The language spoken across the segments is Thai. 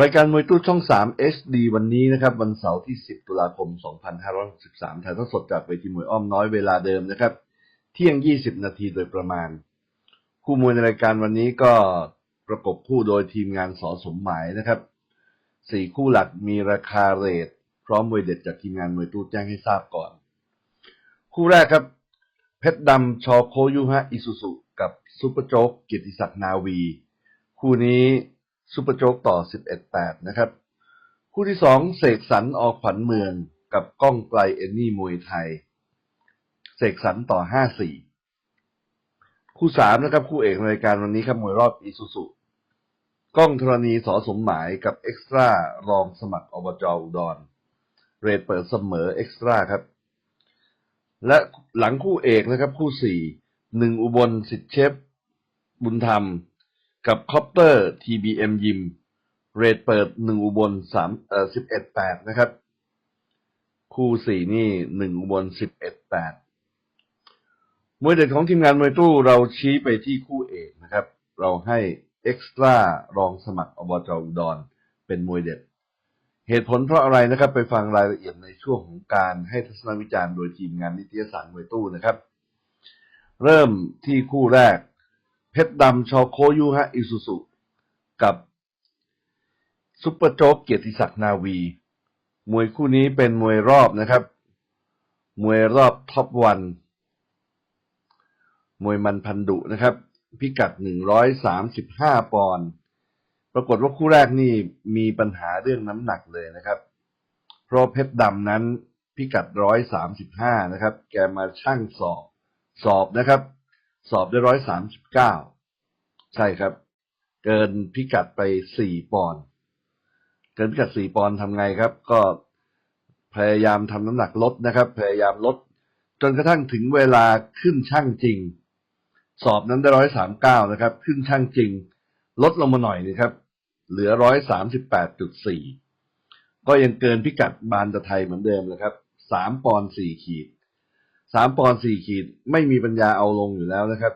รายการมวยตู้ช่อง 3 HD วันนี้นะครับ วันเสาร์ที่ 10 ตุลาคม 2563ถ่ายทอดสดจากเวทีมวยอ้อมน้อยเวลาเดิมนะครับ เที่ยง 20 นาทีโดยประมาณ คู่มวยในรายการวันนี้ก็ประกบคู่โดยทีมงานสอสมหมายนะครับสี่คู่หลักมีราคาเรทพร้อมมวยเด็ดจากทีมงานมวยตู้แจ้งให้ทราบก่อน คู่แรกครับ เพชรดำชอโคยุฮะอิสุสุกับซุปเปอร์โจ๊กเกียรติศักดิ์นาวี คู่นี้ ซุปเปอร์โจ๊กต่อ 11-8 นะครับ คู่ที่สองเสกสรรออกขวัญเมืองกับก้องไกลเอนนี่มวยไทย เสกสรรต่อ 5-4 คู่สามนะครับ คู่เอกในรายการวันนี้ครับมวยรอบอีซูซุก้องธรณีสอสมหมายกับเอ็กซ์ตร้ารองสมัครอบจอุดร เรทเปิดเสมอเอ็กซ์ตร้าครับ และหลังคู่เอกนะครับ คู่สี่หนึ่งอุบลสิทธิเชฟบุญธรรม กับคอปเตอร์ TBM ยิมเรทเปิดหนึ่งอุบลสามเอ่อสิบเอ็ดแปดนะครับ คู่สี่นี่หนึ่งอุบลสิบเอ็ดแปดมวยเด็ดของทีมงานมวยตู้เราชี้ไปที่คู่เอกนะครับ เราให้เอ็กซ์ตร้ารองสมัครอบจอุดรเป็นมวยเด็ด เหตุผลเพราะอะไรนะครับ ไปฟังรายละเอียดในช่วงของการให้ทัศนวิจารณ์โดยทีมงานนิตยสารมวยตู้นะครับ เริ่มที่คู่แรก เพชรดำชอโคยุฮะอิสุสุกับซุปเปอร์โจ๊กเกียรติศักดิ์นาวี มวยคู่นี้เป็นมวยรอบนะครับ มวยรอบท็อปวัน มวยมันพันดุนะครับ พิกัด135ปอนด์ปรากฏว่าคู่แรกนี่มีปัญหาเรื่องน้ำหนักเลยนะครับ เพราะเพชรดำนั้นพิกัด135นะครับ แกมาช่างสอบ สอบนะครับ สอบได้139ใช่ครับ เกินพิกัดไป4ปอนด์เกินพิกัด4ปอนด์ทำไงครับ ก็พยายามทำน้ำหนักลดนะครับ พยายามลด จนกระทั่งถึงเวลาขึ้นช่างจริง สอบนั้นได้ร้อยสามเก้านะครับ ขึ้นช่างจริง ลดลงมาหน่อยนะครับ เหลือร้อยสามสิบแปดจุดสี่ก็ยังเกินพิกัดบานตะไทยเหมือนเดิมนะครับสามปอนด์สี่ขีด สามปอนด์สี่ขีดไม่มีปัญญาเอาลงอยู่แล้วนะครับ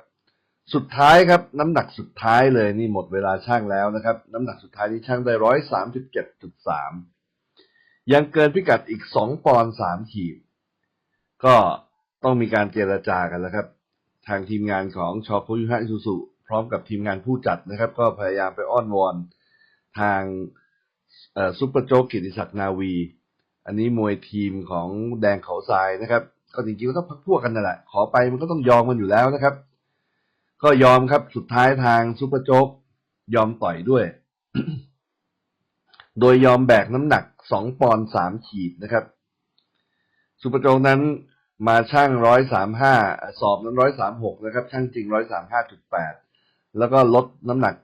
สุดท้ายครับ น้ำหนักสุดท้ายเลยนี่หมดเวลาช่างแล้วนะครับ น้ำหนักสุดท้ายนี่ช่างได้ร้อยสามสิบเจ็ดจุดสามยังเกินพิกัดอีกสองปอนด์สามขีด ก็ต้องมีการเจรจากันแล้วครับ ทางทีมงานของชอคุยุฮะอิสุสุพร้อมกับทีมงานผู้จัดนะครับ ก็พยายามไปอ้อนวอนทางซุปเปอร์โจ๊กกิติศักดิ์นาวี อันนี้มวยทีมของแดงเขาทรายนะครับ ก็จริงๆก็ต้องพักพวกกันนั่นแหละ ขอไปมันก็ต้องยอมกันอยู่แล้วนะครับ ก็ยอมครับ สุดท้ายทางซุปเปอร์โจ๊กยอมต่อยด้วย โดยยอมแบกน้ำหนักสองปอนด์สามขีดนะครับ ซุปเปอร์โจ๊กนั้นมาช่างร้อยสามห้าสอบนั้นร้อยสามหกนะครับ ช่างจริงร้อยสามห้าจุดแปดแล้วก็ลดน้ำหนัก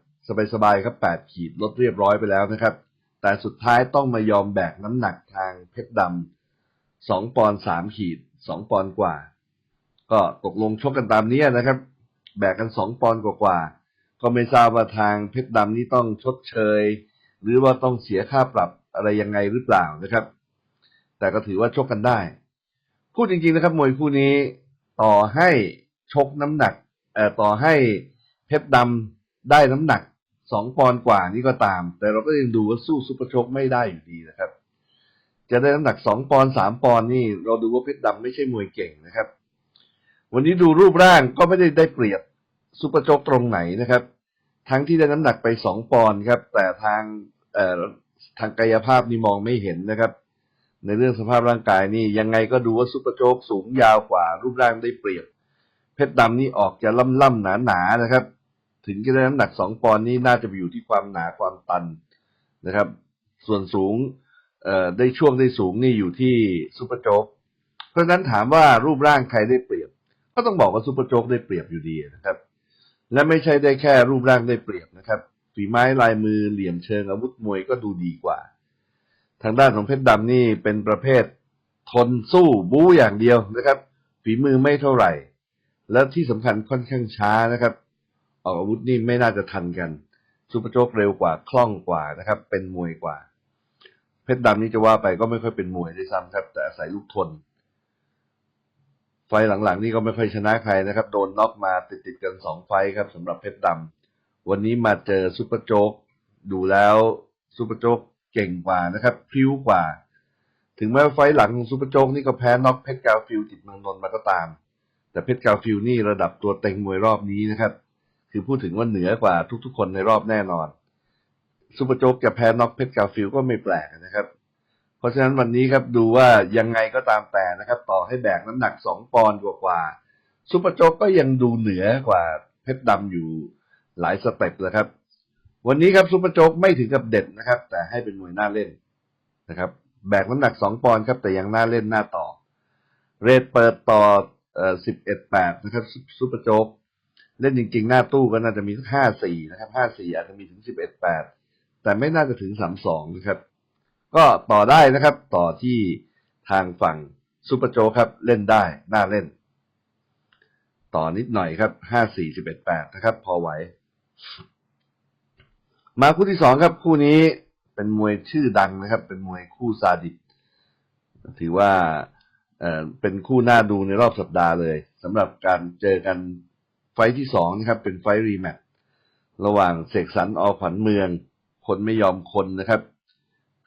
สบายๆครับแปดขีดลดเรียบร้อยไปแล้วนะครับ แต่สุดท้ายต้องมายอมแบกน้ำหนักทางเพชรดำสองปอนด์สามขีด สองปอนกว่า ก็ตกลงชกกันตามนี้นะครับ แบกกันสองปอนกว่าๆก็ไม่ทราบว่าทางเพชรดำนี่ต้องชดเชย หรือว่าต้องเสียค่าปรับอะไรยังไงหรือเปล่านะครับ แต่ก็ถือว่าชกกันได้ พูดจริงๆนะครับมวยคู่นี้ต่อให้ชกน้ำหนักเอ่อต่อให้เพชรดำได้น้ำหนักสองปอนกว่านี่ก็ตาม แต่เราก็ยังดูว่าสู้ซุปเปอร์ชคไม่ได้อยู่ดีนะครับ จะได้น้ำหนักสองปอนสามปอนนี่ เราดูว่าเพชรดำไม่ใช่มวยเก่งนะครับ วันนี้ดูรูปร่างก็ไม่ได้ได้เปรียบซุปเปอร์โชคตรงไหนนะครับ ทั้งที่ได้น้ำหนักไปสองปอนครับ แต่ทางเอ่อทางกายภาพนี่มองไม่เห็นนะครับ ในเรื่องสภาพร่างกายนี่ยังไงก็ดูว่าซุปเปอร์โจ๊กสูงยาวกว่า รูปร่างได้เปรียบ เพชรดำนี่ออกจะล่ำล่ำหนาหนาๆนะครับ ถึงจะได้น้ำหนักสองปอนนี่น่าจะไปอยู่ที่ความหนาความตันนะครับ ส่วนสูง ได้ช่วงได้สูงนี่อยู่ที่ซุปเปอร์โจ๊กเพราะฉะนั้นถามว่ารูปร่างใครได้เปรียบ ก็ต้องบอกว่าซุปเปอร์โจ๊กได้เปรียบอยู่ดีนะครับ และไม่ใช่ได้แค่รูปร่างได้เปรียบนะครับฝีไม้ลายมือเหลี่ยมเชิงอาวุธมวยก็ดูดีกว่า ทางด้านของเพชรดำนี่เป็นประเภททนสู้บู๊อย่างเดียวนะครับ ฝีมือไม่เท่าไหร่ แล้วที่สำคัญค่อนข้างช้านะครับ ออกอาวุธนี่ไม่น่าจะทันกันซูเปอร์โจ๊กเร็วกว่าคล่องกว่านะครับ เป็นมวยกว่า เพชรดำนี่จะว่าไปก็ไม่ค่อยเป็นมวยด้วยซ้ำครับ แต่อาศัยลูกทน ไฟหลังๆ นี่ก็ไม่ค่อยชนะใครนะครับ โดนน็อกมาติดๆกันสองไฟครับสำหรับเพชรดำวันนี้มาเจอซูเปอร์โจ๊กดูแล้วซูเปอร์โจ๊กเก่งกว่านะครับพริ้วกว่า ถึงแม้ไฟหลังของซูเปอร์โจ๊กนี่ก็แพ้น็อกเพชรกาฟิลติดเมืองนนท์มาก็ตาม แต่เพชรกาฟิลนี่ระดับตัวเต็งมวยรอบนี้นะครับ คือพูดถึงว่าเหนือกว่าทุกๆ คนในรอบแน่นอน ซูเปอร์โจ๊กจะแพ้น็อกเพชรกาฟิลก็ไม่แปลกนะครับ เพราะฉะนั้นวันนี้ครับดูว่ายังไงก็ตามแต่นะครับ ต่อให้แบกน้ำหนักสองปอนด์กว่าๆซูเปอร์โจ๊กก็ยังดูเหนือกว่าเพชรดำอยู่หลายสเต็ปเลยครับ วันนี้ครับซูเปอร์โจ๊กไม่ถึงกับเด็ดนะครับ แต่ให้เป็นมวยน่าเล่นนะครับแบกน้ำหนักสองปอนด์ครับแต่ยังน่าเล่นหน่าต่อ เรทเปิดต่อเอ่อสิบเอ็ดแปดนะครับซูเปอร์โจ๊กเล่นจริง ๆ หน้าตู้ก็น่าจะมีสักห้าสี่นะครับห้าสี่อาจจะมีถึงสิบเอ็ดแปด แต่ไม่น่าจะถึงสามสองนะครับ ก็ต่อได้นะครับ ต่อที่ทางฝั่งซูเปอร์โจครับ เล่นได้น่าเล่น ต่อนิดหน่อยครับห้าสี่สิบเอ็ดแปดนะครับ พอไหว มาคู่ที่สองครับ คู่นี้เป็นมวยชื่อดังนะครับ เป็นมวยคู่ซาดิสถือว่าเอ่อเป็นคู่น่าดูในรอบสัปดาห์เลยสำหรับการเจอกันไฟที่สองนะครับ เป็นไฟรีแมตช์ระหว่างเสกสรรอขวัญเมือง คนไม่ยอมคนนะครับ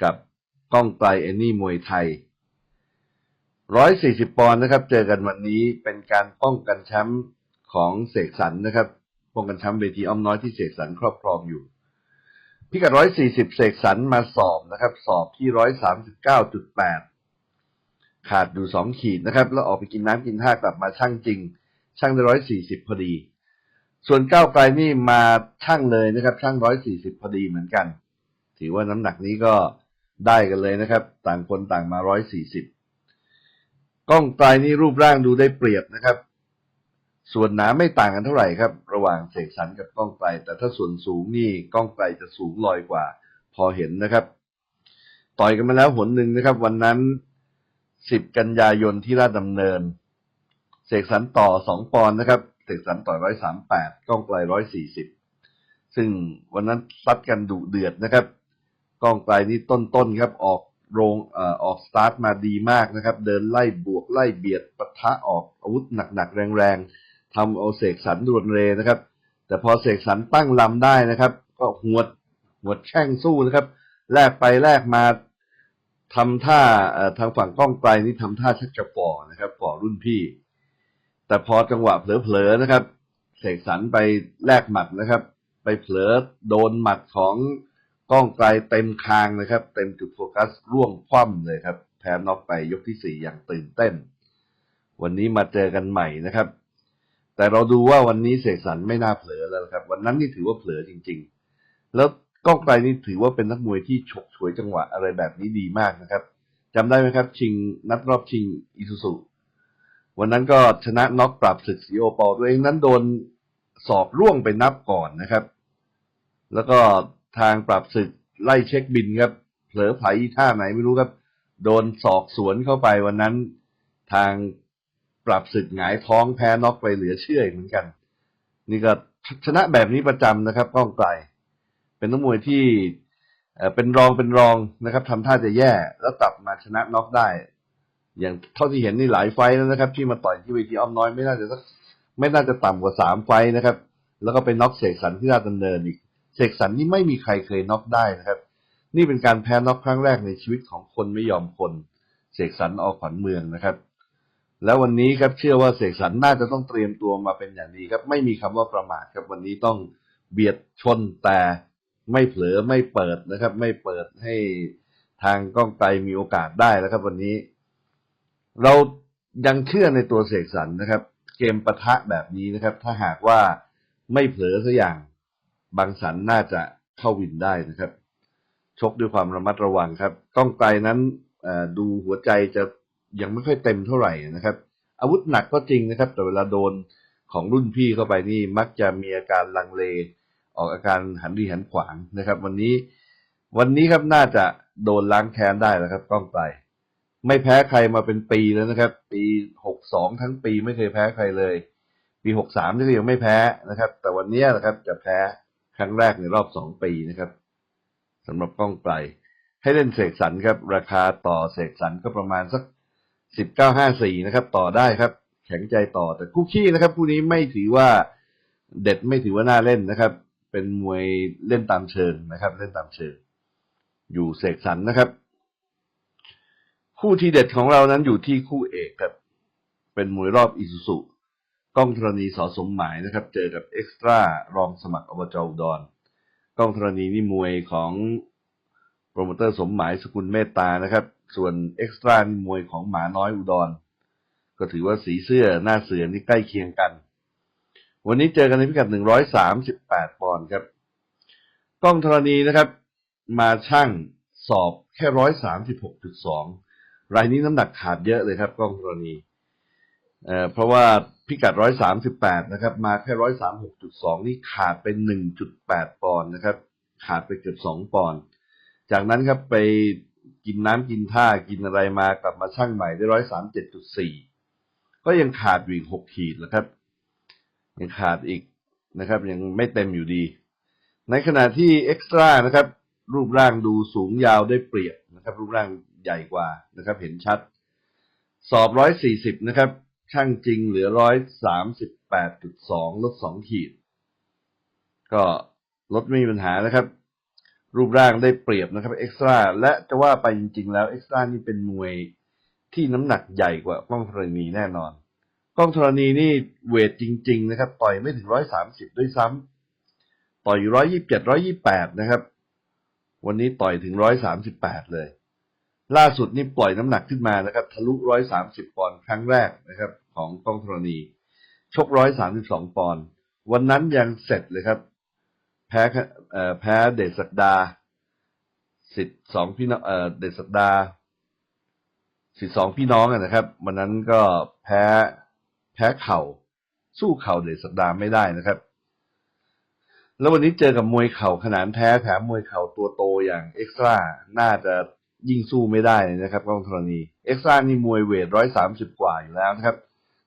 กับก้องไกลเอนนี่มวยไทย 140 ปอนด์นะครับ เจอกันวันนี้เป็นการป้องกันแชมป์ของเสกสรรนะครับ ป้องกันแชมป์เวทีอ้อมน้อยที่เสกสรรครอบครองอยู่ พิกัด 140 เสกสรรมาสอบนะครับ สอบที่ 139.8 ขาดอยู่ 2 ขีดนะครับ แล้วออกไปกินน้ำกินท่ากลับมาช่างจริง ช่างได้140 พอดี ส่วนก้าวไกลนี่มาช่างเลยนะครับ ช่าง140พอดีเหมือนกัน ถือว่าน้ำหนักนี้ก็ได้กันเลยนะครับ ต่างคนต่างมา140ก้องไกลนี่รูปร่างดูได้เปรียบนะครับ ส่วนหนาไม่ต่างกันเท่าไหร่ครับ ระหว่างเสกสรรกับก้องไกล แต่ถ้าส่วนสูงนี่ก้องไกลจะสูงลอยกว่า พอเห็นนะครับ ต่อยกันมาแล้วหนหนึ่งนะครับ วันนั้น10กันยายนที่ราชดำเนิน เสกสรรต่อ2ปอนนะครับ สกสรรต่อย138ก้องไกล140ซึ่งวันนั้นซัดกันดุเดือดนะครับก้องไกลนี่ต้นๆครับออกโรงเอ่อออกสตาร์ทมาดีมากนะครับ เดินไล่บวกไล่เบียดปะทะออกอาวุธหนักๆ แรงๆทำเอาเสกสรรดวนเรนะครับ แต่พอเสกสรรตั้งลำได้นะครับ ก็หวดหวดแช่งสู้นะครับแลกไปแลกมาทำท่าเอ่อทางฝั่งก้องไกลนี่ทำท่าชักจะฝ่อนะครับฝ่อรุ่นพี่ แต่พอจังหวะเผลอๆนะครับ เสกสรรไปแลกหมัดนะครับ ไปเผลอโดนหมัดของก้องไกลเต็มคางนะครับ เต็มจุดโฟกัสร่วงคว่ำเลยครับ แพ้น็อกไปยกที่สี่อย่างตื่นเต้น วันนี้มาเจอกันใหม่นะครับ แต่เราดูว่าวันนี้เสกสรรไม่น่าเผลอแล้วครับ วันนั้นนี่ถือว่าเผลอจริง ๆ แล้วก้องไกลนี่ถือว่าเป็นนักมวยที่ฉกฉวยจังหวะอะไรแบบนี้ดีมากนะครับจำได้ไหมครับ ชิงนัดรอบชิงอิซูซุ วันนั้นก็ชนะน็อกปรับศึกซีโอปอลตัวเองนั้นโดนสอบร่วงไปนับก่อนนะครับ แล้วก็ทางปรับศึกไล่เช็คบินครับเผลอไผลท่าไหนไม่รู้ครับ โดนศอกสวนเข้าไปวันนั้นทางปรับศึกหงายท้องแพ้น็อกไปเหลือเชื่อเหมือนกัน นี่ก็ชนะแบบนี้ประจำนะครับก้องไกล เป็นนักมวยที่เป็นรองเป็นรองนะครับทำท่าจะแย่แล้วกลับมาชนะน็อกได้ อย่างเท่าที่เห็นนี่หลายไฟแล้วนะครับ ที่มาต่อยที่เวทีอ้อมน้อยไม่น่าจะสักไม่น่าจะต่ำกว่าสามไฟนะครับ แล้วก็ไปน็อกเสกสรรที่ราชดำเนินอีกเสกสรรนี่ไม่มีใครเคยน็อกได้นะครับ นี่เป็นการแพ้น็อกครั้งแรกในชีวิตของคนไม่ยอมคนเสกสรรออกขวัญเมืองนะครับ แล้ววันนี้ครับเชื่อว่าเสกสรรน่าจะต้องเตรียมตัวมาเป็นอย่างดีครับ ไม่มีคำว่าประมาทครับ วันนี้ต้องเบียดชนแต่ไม่เผลอไม่เปิดนะครับ ไม่เปิดให้ทางก้องไกลมีโอกาสได้แล้วครับ วันนี้ เรายังเชื่อในตัวเสกสรรนะครับ เกมปะทะแบบนี้นะครับ ถ้าหากว่าไม่เผลอสักอย่างบางสันน่าจะเข้าวินได้นะครับ ชกด้วยความระมัดระวังครับก้องไกลนั้นดูหัวใจจะยังไม่ค่อยเต็มเท่าไหร่นะครับ อาวุธหนักก็จริงนะครับ แต่เวลาโดนของรุ่นพี่เข้าไปนี่มักจะมีอาการลังเล ออกอาการหันดีหันขวางนะครับ วันนี้วันนี้ครับน่าจะโดนล้างแค้นได้แล้วครับก้องไกล ไม่แพ้ใครมาเป็นปีแล้วนะครับ ปีหกสองทั้งปีไม่เคยแพ้ใครเลย ปีหกสามนี่ก็ยังไม่แพ้นะครับ แต่วันนี้นะครับจะแพ้ครั้งแรกในรอบสองปีนะครับสำหรับกล้องไกลให้เล่นเสกสรรครับ ราคาต่อเสกสรรก็ประมาณสักสิบเก้าห้าสี่นะครับ ต่อได้ครับ แข็งใจต่อแต่คู่ขี้นะครับคู่นี้ไม่ถือว่าเด็ดไม่ถือว่าน่าเล่นนะครับ เป็นมวยเล่นตามเชิงนะครับ เล่นตามเชิง อยู่เสกสรรนะครับ คู่ที่เด็ดของเรานั้นอยู่ที่คู่เอกครับ เป็นมวยรอบอิสุสุกล้องธรณีสอสมหมายนะครับ เจอกับเอ็กซ์ตร้ารองสมัครอบจอุดรกล้องธรณีนี่มวยของโปรโมเตอร์สมหมายสกุลเมตตานะครับ ส่วนเอ็กซ์ตร้านี่มวยของหมาน้อยอุดร ก็ถือว่าสีเสื้อหน้าเสือนี่ใกล้เคียงกัน วันนี้เจอกันในพิกัด 138 ปอนด์ครับกล้องธรณีนะครับ มาช่างสอบแค่ 136.2 รายนี้น้ำหนักขาดเยอะเลยครับ กล้องธรณีเอ่อเพราะว่าพิกัด138นะครับ มาแค่136.2นี่ขาดไป1.8ปอนด์นะครับ ขาดไปเกือบ2ปอนด์จากนั้นครับไปกินน้ำกินท่ากินอะไรมากลับมาช่างใหม่ได้137.4ก็ยังขาดอยู่อีก6ขีดนะครับ ยังขาดอีกนะครับ ยังไม่เต็มอยู่ดี ในขณะที่เอ็กซ์ตร้านะครับ รูปร่างดูสูงยาวได้เปรียบนะครับ รูปร่าง ใหญ่กว่านะครับ เห็นชัด สอบร้อยสี่สิบนะครับ ช่างจริงเหลือร้อยสามสิบแปดจุดสองลดสองขีด ก็ลดไม่มีปัญหานะครับ รูปร่างได้เปรียบนะครับเอ็กซ์ตร้าและจะว่าไปจริง ๆ แล้วเอ็กซ์ตร้านี่เป็นมวยที่น้ำหนักใหญ่กว่ากล้องธรณีแน่นอนกล้องธรณีนี่เวทจริง ๆ นะครับ ต่อยไม่ถึงร้อยสามสิบด้วยซ้ำต่อยร้อยยี่สิบเจ็ดร้อยยี่แปดนะครับ วันนี้ต่อยถึงร้อยสามสิบแปดเลย ล่าสุดนี่ปล่อยน้ำหนักขึ้นมานะครับ ทะลุร้อยสามสิบปอนด์ครั้งแรกนะครับ ของกล้องธรณี ชกร้อยสามสิบสองปอนด์วันนั้นยังเสร็จเลยครับ แพ้เอ่อแพ้เดชศักดาสิทธิ์สองพี่น้องเอ่อเดชศักดาสิทธิ์สองพี่น้องนะครับ วันนั้นก็แพ้แพ้เข่า สู้เข่าเดชศักดาไม่ได้นะครับ แล้ววันนี้เจอกับมวยเข่าขนาดแท้แถมมวยเข่าตัวโตอย่างเอ็กซ์ตร้าน่าจะ ยิ่งสู้ไม่ได้นะครับกล้องธรณีเอ็กซ์ตร้านี่มวยเวทร้อยสามสิบกว่าอยู่แล้วนะครับ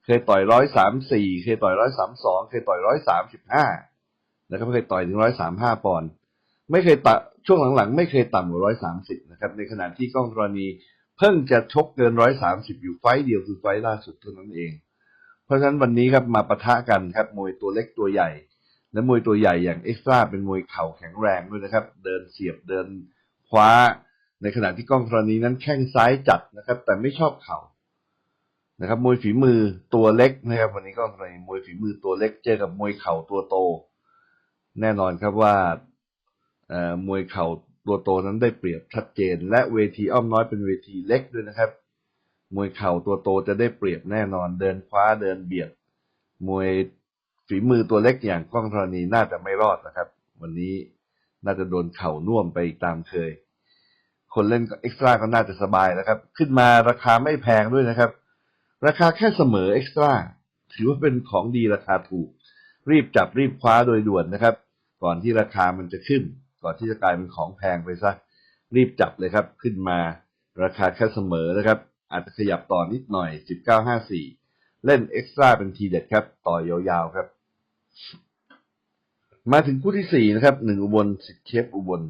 เคยต่อยร้อยสามสี่เคยต่อยร้อยสามสองเคยต่อยร้อยสามสิบห้านะครับเคยต่อยถึงร้อยสามห้าปอนด์ไม่เคยตะช่วงหลังๆ ไม่เคยต่ำกว่าร้อยสามสิบนะครับ ในขณะที่กล้องธรณีเพิ่งจะชกเกินร้อยสามสิบอยู่ไฟเดียวคือไฟล่าสุดเท่านั้นเอง เพราะฉะนั้นวันนี้ครับมาปะทะกันครับมวยตัวเล็กตัวใหญ่ และมวยตัวใหญ่อย่างเอ็กซ์ตร้าเป็นมวยเข่าแข็งแรงด้วยนะครับ เดินเสียบเดินคว้า ในขณะที่กล้องธรณีนั้นแข้งซ้ายจัดนะครับ แต่ไม่ชอบเข่านะครับ มวยฝีมือตัวเล็กนะครับ วันนี้กล้องธรณีมวยฝีมือตัวเล็กเจอกับมวยเข่าตัวโต แน่นอนครับว่าเอ่อมวยเข่าตัวโตนั้นได้เปรียบชัดเจน และเวทีอ้อมน้อยเป็นเวทีเล็กด้วยนะครับ มวยเข่าตัวโตจะได้เปรียบแน่นอนเดินคว้าเดินเบียดมวยฝีมือตัวเล็กอย่างกล้องธรณีน่าจะไม่รอดนะครับ วันนี้น่าจะโดนเข่าน่วมไปตามเคย คนเล่นเอ็กซ์ตร้าก็น่าจะสบายนะครับ ขึ้นมาราคาไม่แพงด้วยนะครับ ราคาแค่เสมอเอ็กซ์ตร้าถือว่าเป็นของดีราคาถูก รีบจับรีบคว้าโดยด่วนนะครับ ก่อนที่ราคามันจะขึ้น ก่อนที่จะกลายเป็นของแพงไปซะรีบจับเลยครับ ขึ้นมาราคาแค่เสมอนะครับ อาจจะขยับต่อนิดหน่อย 1954 เล่นเอ็กซ์ตร้าเป็นทีเด็ดครับ ต่อยาวๆครับ มาถึงคู่ที่สี่นะครับหนึ่งอุบลสิทธิ์เชฟอุบล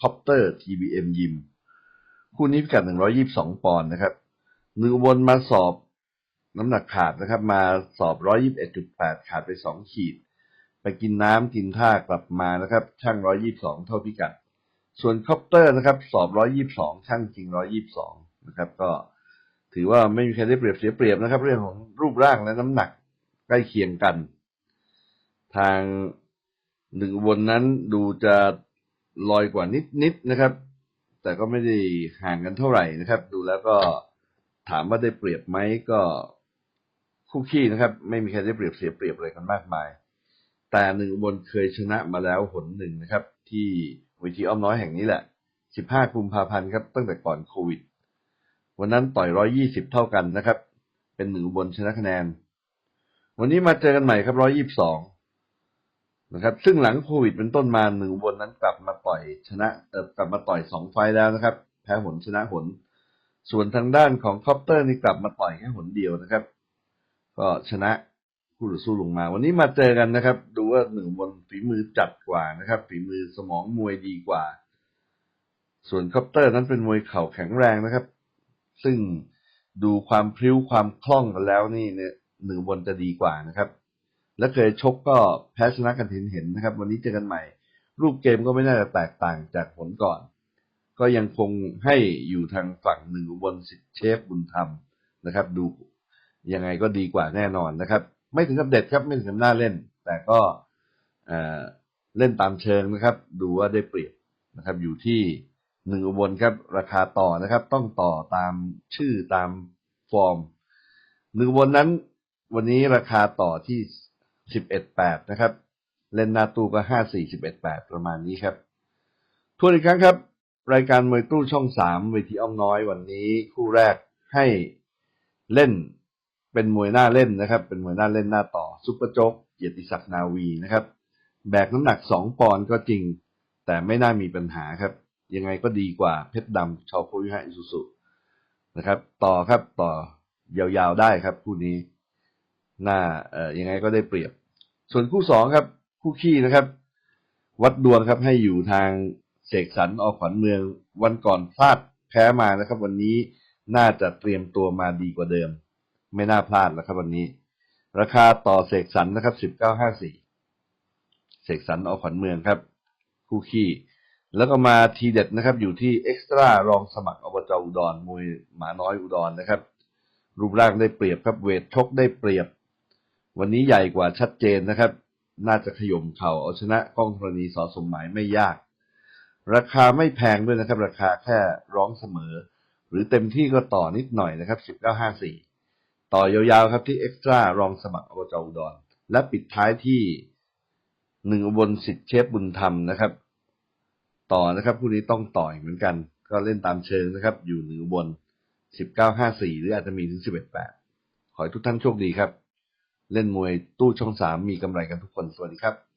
คอปเตอร์ทีบีเอ็มยิม คู่นี้พิกัดหนึ่งร้อยี่สองปอนด์นะครับหนึ่งอุบลมาสอบน้ำหนักขาดนะครับ มาสอบร้อยี่บเอ็ดจุดแปดขาดไปสองขีด ไปกินน้ำกินท่ากลับมานะครับ ช่างร้อยี่สองเท่าพิกัด ส่วนคอปเตอร์นะครับ สอบร้อยี่สองช่างจริงร้อยี่สองนะครับ ก็ถือว่าไม่มีใครได้เปรียบเสียเปรียบนะครับ เรื่องของรูปร่างและน้ำหนักใกล้เคียงกัน ทางหนึ่งอุบนนั้นดูจะ ลอยกว่านิดๆนนะครับ แต่ก็ไม่ได้ห่างกันเท่าไหร่นะครับ ดูแล้วก็ถามว่าได้เปรียบไหมก็คู่ขี้นะครับ ไม่มีใครได้เปรียบเสียเปรียบอะไรกันมากมาย แต่หนึ่งบนเคยชนะมาแล้วหนหนึ่งนะครับ ที่เวทีอ้อมน้อยแห่งนี้แหละ 15กุมภาพันธ์ครับ ตั้งแต่ก่อนโควิด วันนั้นต่อย 120 เท่ากันนะครับ เป็นหนึ่งบลชนะคะแนน วันนี้มาเจอกันใหม่ครับ 122 นะครับ ซึ่งหลังโควิดเป็นต้นมาหนึ่งอุบลนั้นกลับมาต่อยชนะเออกลับมาต่อยสองไฟแล้วนะครับ แพ้หนชนะหน ส่วนทางด้านของคอปเตอร์นี่กลับมาต่อยแค่หนเดียวนะครับ ก็ชนะคู่ต่อสู้ลงมา วันนี้มาเจอกันนะครับ ดูว่าหนึ่งอุบนฝีมือจัดกว่านะครับ ฝีมือสมองมวยดีกว่า ส่วนคอปเตอร์นั้นเป็นมวยเข่าแข็งแรงนะครับ ซึ่งดูความพริ้วความคล่องกันแล้วนี่เนี่ยหนึ่งอุบนจะดีกว่านะครับ และเคยชกก็แพ้ชนะกันเห็นเห็นนะครับ วันนี้เจอกันใหม่ รูปเกมก็ไม่น่าจะแตกต่างจากผลก่อน ก็ยังคงให้อยู่ทางฝั่งหนึ่งอุบลสิทธิเชฟบุญธรรมนะครับ ดูยังไงก็ดีกว่าแน่นอนนะครับ ไม่ถึงกับเด็ดครับไม่ถึงกับน่าเล่น แต่ก็เเล่นตามเชิงนะครับ ดูว่าได้เปรียบนะครับ อยู่ที่หนึ่งอุบลครับ ราคาต่อนะครับ ต้องต่อตามชื่อตามฟอร์มหนึ่งอุบลนั้น วันนี้ราคาต่อที่ สิบเอ็ดแปดนะครับ เล่นหน้าตู้ก็ห้าสี่สิบเอ็ดแปดประมาณนี้ครับทวนอีกครั้งครับ รายการมวยตู้ช่องสามเวทีอ้อมน้อยวันนี้คู่แรกให้เล่นเป็นมวยหน้าเล่นนะครับ เป็นมวยหน้าเล่นหน้าต่อซุปเปอร์โจ๊กเกียรติศักดิ์นาวีนะครับ แบกน้ำหนักสองปอนด์ก็จริง แต่ไม่น่ามีปัญหาครับ ยังไงก็ดีกว่าเพชรดำชาวโคยุฮะอิสุสุนะครับ ต่อครับต่อยาวๆได้ครับคู่นี้ หน่าเอ่อยังไงก็ได้เปรียบ ส่วนคู่สองครับ คู่ขี้นะครับ วัดดวงครับให้อยู่ทางเสกสรรออกขวัญเมืองวันก่อนพลาดแพ้มานะครับ วันนี้น่าจะเตรียมตัวมาดีกว่าเดิม ไม่น่าพลาดแล้วครับวันนี้ ราคาต่อเสกสรรนะครับสิบเก้าห้าสี่เสกสรรออกขวัญเมืองครับ คู่ขี้แล้วก็มาทีเด็ดนะครับ อยู่ที่เอ็กซ์ตร้ารองสมัครอบจอุดรมวยหมาน้อยอุดรนะครับ รูปร่างได้เปรียบครับเวทชกได้เปรียบ วันนี้ใหญ่กว่าชัดเจนนะครับ น่าจะขย่มเข่าเอาชนะกล้องธรณีสอสมหมายไม่ยาก ราคาไม่แพงด้วยนะครับ ราคาแค่ร้องเสมอ หรือเต็มที่ก็ต่อนิดหน่อยนะครับสิบเก้าห้าสี่ต่อยาวๆครับที่เอ็กซ์ตร้ารองสมัครอบจอุดร และปิดท้ายที่หนึ่งอุบลสิทธิเชฟบุญธรรมนะครับ ต่อนะครับคู่นี้ต้องต่อยเหมือนกัน ก็เล่นตามเชิงนะครับ อยู่หนึ่งอุบลสิบเก้าห้าสี่หรืออาจจะมีถึงสิบเอ็ดแปดขอให้ทุกท่านโชคดีครับ เล่นมวยตู้ช่องสามมีกำไรกันทุกคนสวัสดีครับ